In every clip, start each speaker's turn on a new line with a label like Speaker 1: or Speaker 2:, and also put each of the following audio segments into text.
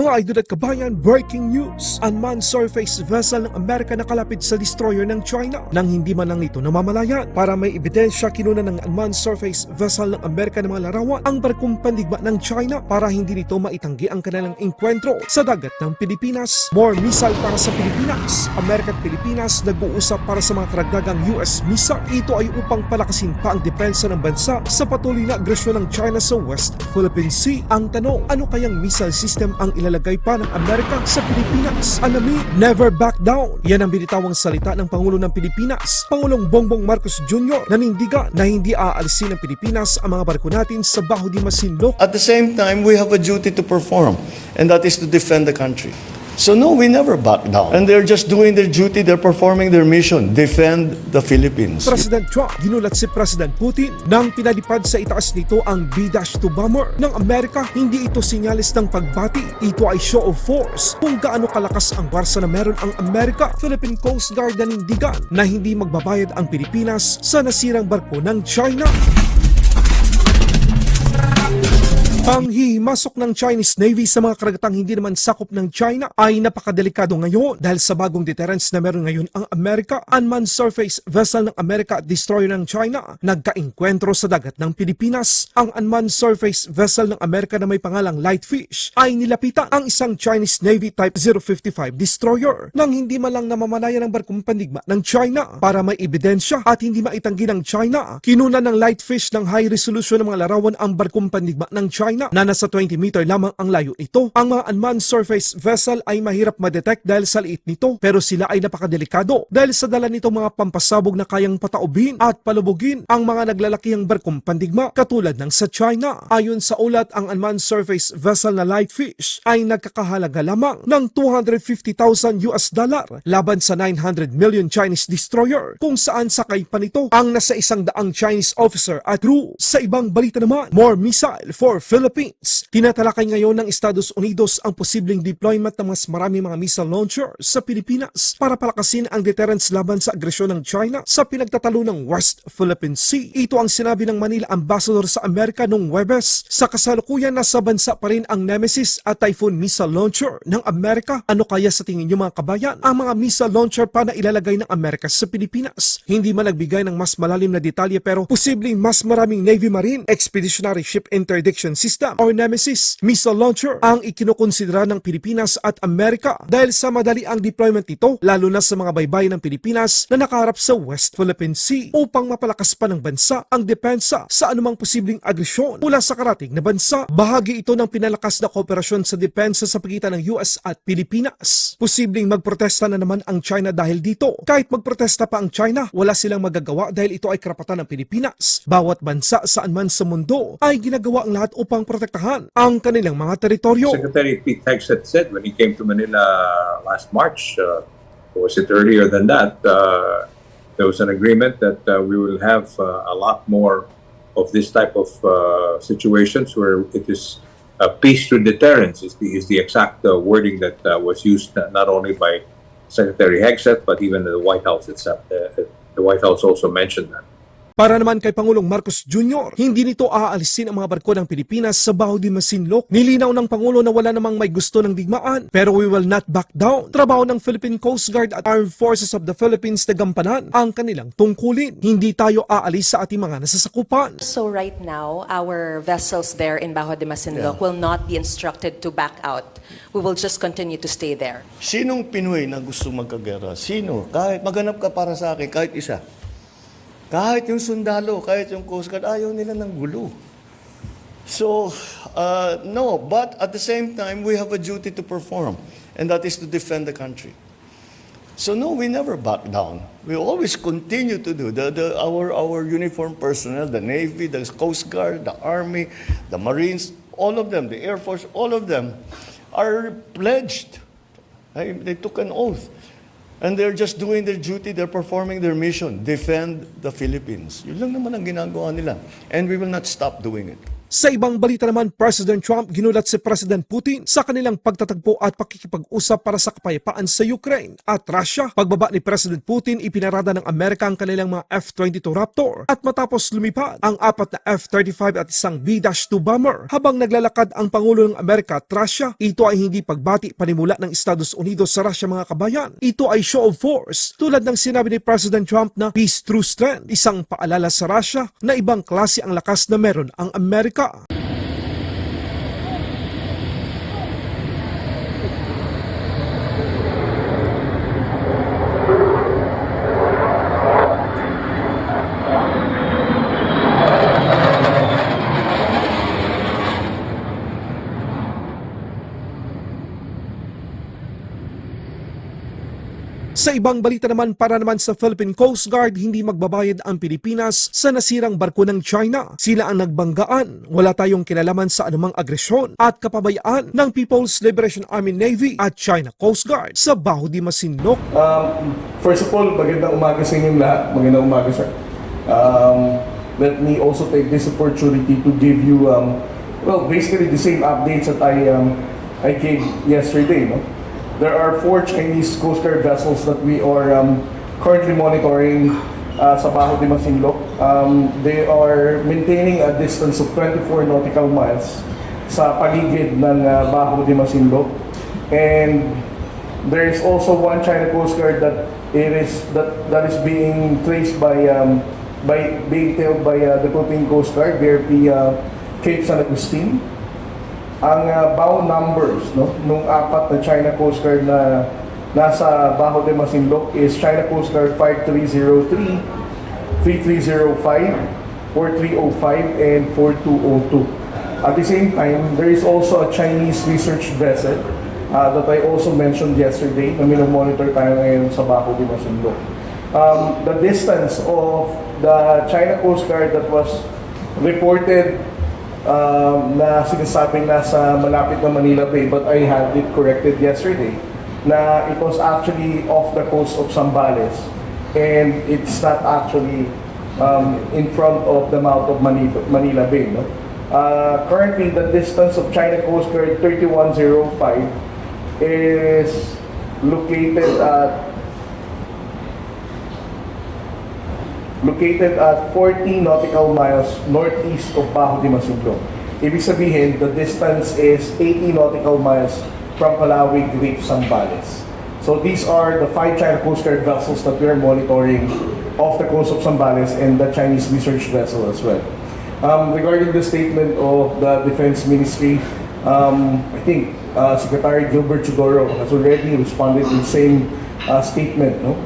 Speaker 1: Mga idol at kabayan, breaking news! Unmanned surface vessel ng Amerika nakalapit sa destroyer ng China nang hindi man lang ito namamalayan. Para may ebidensya, kinuna ng unmanned surface vessel ng Amerika ng mga larawan ang barkong pandigma ng China para hindi nito maitanggi ang kanilang enkwentro sa dagat ng Pilipinas. More missile para sa Pilipinas. Amerika at Pilipinas nag-uusap para sa mga karagdagang US missile. Ito ay upang palakasin pa ang depensa ng bansa sa patuloy na agresyon ng China sa West Philippine Sea. Ang tanong, ano kayang missile system ang ilalagay pa ng Amerika sa Pilipinas? Alamin, never back down. Yan ang binitawang salita ng Pangulo ng Pilipinas, Pangulong Bongbong Marcos Jr. nanindiga na hindi aalisin ng Pilipinas ang mga barko natin sa Baho di Masinloc
Speaker 2: At the same time, we have a duty to perform, and that is to defend the country. So no, we never back down. And they're just doing their duty, they're performing their mission, defend the Philippines.
Speaker 1: President Trump, ginulat si President Putin nang pinalipad sa itaas nito ang B-2 bomber ng Amerika. Hindi ito sinyalis ng pagbati, ito ay show of force kung gaano kalakas ang barsa na meron ang Amerika. Philippine Coast Guard nanindigan na hindi magbabayad ang Pilipinas sa nasirang barko ng China. Ang hihimasok ng Chinese Navy sa mga karagatang hindi naman sakop ng China ay napakadelikado ngayon dahil sa bagong deterrence na meron ngayon ang Amerika. Unmanned surface vessel ng Amerika at destroyer ng China nagkainkwentro sa dagat ng Pilipinas. Ang unmanned surface vessel ng Amerika na may pangalang Lightfish ay nilapitan ang isang Chinese Navy Type 055 destroyer nang hindi man lang namamalayan ng barkong pandigma ng China para may ebidensya at hindi maitanggi ng China. Kinuna ng Lightfish ng high resolution ng mga larawan ang barkong pandigma ng China na nasa 20 meter lamang ang layo nito. Ang mga unmanned surface vessel ay mahirap ma-detect dahil sa liit nito pero sila ay napakadelikado dahil sa dala nito mga pampasabog na kayang pataubin at palubugin ang mga naglalakihang barkong pandigma katulad ng sa China. Ayon sa ulat, ang unmanned surface vessel na Lightfish ay nagkakahalaga lamang ng 250,000 US dollar laban sa 900 million Chinese destroyer kung saan sakay pa nito ang nasa isang daang Chinese officer at crew. Sa ibang balita naman, more missile for Philippines. Tinatalakay ngayon ng Estados Unidos ang posibleng deployment ng mas marami mga missile launcher sa Pilipinas para palakasin ang deterrence laban sa agresyon ng China sa pinagtatalo ng West Philippine Sea. Ito ang sinabi ng Manila Ambassador sa Amerika noong Webes. Sa kasalukuyan nasa bansa pa rin ang Nemesis at Typhoon missile launcher ng Amerika. Ano kaya sa tingin niyo mga kabayan ang mga missile launcher pa na ilalagay ng Amerika sa Pilipinas? Hindi man nagbigay ng mas malalim na detalye pero posibleng mas maraming Navy Marine Expeditionary Ship Interdiction System or Nemesis missile launcher ang ikinukonsidera ng Pilipinas at Amerika dahil sa madali ang deployment nito lalo na sa mga baybayin ng Pilipinas na nakaharap sa West Philippine Sea upang mapalakas pa ng bansa ang depensa sa anumang posibleng agresyon mula sa karating na bansa. Bahagi ito ng pinalakas na kooperasyon sa depensa sa pagitan ng US at Pilipinas. Posibleng magprotesta na naman ang China dahil dito. Kahit magprotesta pa ang China, wala silang magagawa dahil ito ay karapatan ng Pilipinas. Bawat bansa saan man sa mundo ay ginagawa ang lahat upang protektahan ang kanilang mga teritoryo.
Speaker 3: Secretary Pete Hegseth said when he came to Manila last March, uh, was it earlier than that, uh, there was an agreement that uh, we will have uh, a lot more of this type of uh, situations where it is uh, peace through deterrence is the, is the exact uh, wording that uh, was used uh, not only by Secretary Hegseth but even the White House itself. Uh, the White House also mentioned that.
Speaker 1: Para naman kay Pangulong Marcos Jr., hindi nito aalisin ang mga barko ng Pilipinas sa Baho di Masinloc. Nilinaw ng Pangulo na wala namang may gusto ng digmaan, pero we will not back down. Trabaho ng Philippine Coast Guard at Armed Forces of the Philippines na gampanan ang kanilang tungkulin. Hindi tayo aalis sa ating mga nasasakupan.
Speaker 4: So right now, our vessels there in Bajo de Masinloc will not be instructed to back out. We will just continue to stay there.
Speaker 2: Sinong Pinoy na gusto magkagera? Sino? Kahit maganap ka para sa akin, kahit isa. Kahit yung sundalo, kahit yung Coast Guard, ayaw nila ng gulo. So, uh, no, but at the same time, we have a duty to perform, and that is to defend the country. So no, we never back down. We always continue to do. The, the, our, our uniform personnel, the Navy, the Coast Guard, the Army, the Marines, all of them, the Air Force, all of them are pledged. They, took an oath. And they're just doing their duty, they're performing their mission, defend the Philippines. Yun lang naman ang ginagawa nila. And we will not stop doing it.
Speaker 1: Sa ibang balita naman, President Trump ginulat si President Putin sa kanilang pagtatagpo at pakikipag-usap para sa kapayapaan sa Ukraine at Russia. Pagbaba ni President Putin, ipinarada ng Amerika ang kanilang mga F-22 Raptor at matapos lumipad ang apat na F-35 at isang B-2 bomber. Habang naglalakad ang Pangulo ng Amerika at Russia, ito ay hindi pagbati panimula ng Estados Unidos sa Russia mga kabayan. Ito ay show of force tulad ng sinabi ni President Trump na peace through strength, isang paalala sa Russia na ibang klase ang lakas na meron ang Amerika. か。Sa ibang balita naman para naman sa Philippine Coast Guard, hindi magbabayad ang Pilipinas sa nasirang barko ng China. Sila ang nagbanggaan. Wala tayong kinalaman sa anumang agresyon at kapabayaan ng People's Liberation Army Navy at China Coast Guard sa Baho di Masinloc.
Speaker 5: Um, first of all, magandang umaga sa inyong lahat. Magandang umaga, sir. Um, let me also take this opportunity to give you, um, well, basically the same updates that I, um, I gave yesterday. No? There are four Chinese Coast Guard vessels that we are um, currently monitoring uh, sa Baho de Masinloc. Um, they are maintaining a distance of 24 nautical miles sa paligid ng uh, Baho de Masinloc. And there is also one China Coast Guard that it is that that is being traced by um, by being tailed by uh, the Philippine Coast Guard, BRP uh, Cape San Agustin. Ang uh, bow numbers no nung apat na China Coast Guard na nasa Baho de Masinloc is China Coast Guard 5303, 3305, 4305 and 4202. At the same time, there is also a Chinese research vessel uh, that I also mentioned yesterday na minomonitor tayo ngayon sa Baho de Masinloc. Um, the distance of the China Coast Guard that was reported um, na sinasabing nasa malapit na Manila Bay but I had it corrected yesterday na it was actually off the coast of Zambales and it's not actually um, in front of the mouth of Manila, Manila Bay. No? Uh, currently, the distance of China Coast Guard 3105 is located at located at 40 nautical miles northeast of Bajo de Masinloc. Ibig sabihin, the distance is 80 nautical miles from Calawig Reef, Zambales. So these are the five China Coast Guard vessels that we are monitoring off the coast of Zambales and the Chinese research vessel as well. Um, regarding the statement of the Defense Ministry, um, I think uh, Secretary Gilbert Chudoro has already responded in the same uh, statement. No?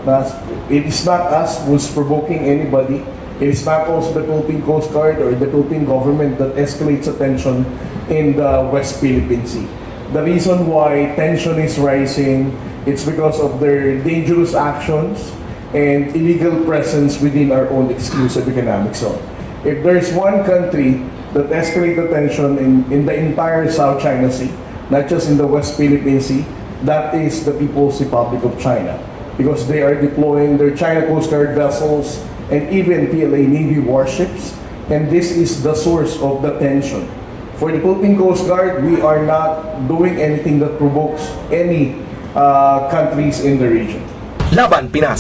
Speaker 5: It is not us who's provoking anybody. It is not also the Philippine Coast Guard or the Philippine government that escalates the tension in the West Philippine Sea. The reason why tension is rising, it's because of their dangerous actions and illegal presence within our own exclusive economic zone. If there's one country that escalates the tension in, in the entire South China Sea, not just in the West Philippine Sea, that is the People's Republic of China. Because they are deploying their China Coast Guard vessels and even PLA Navy warships, and this is the source of the tension. For the Philippine Coast Guard, we are not doing anything that provokes any uh, countries in the region.
Speaker 6: Laban Pinas.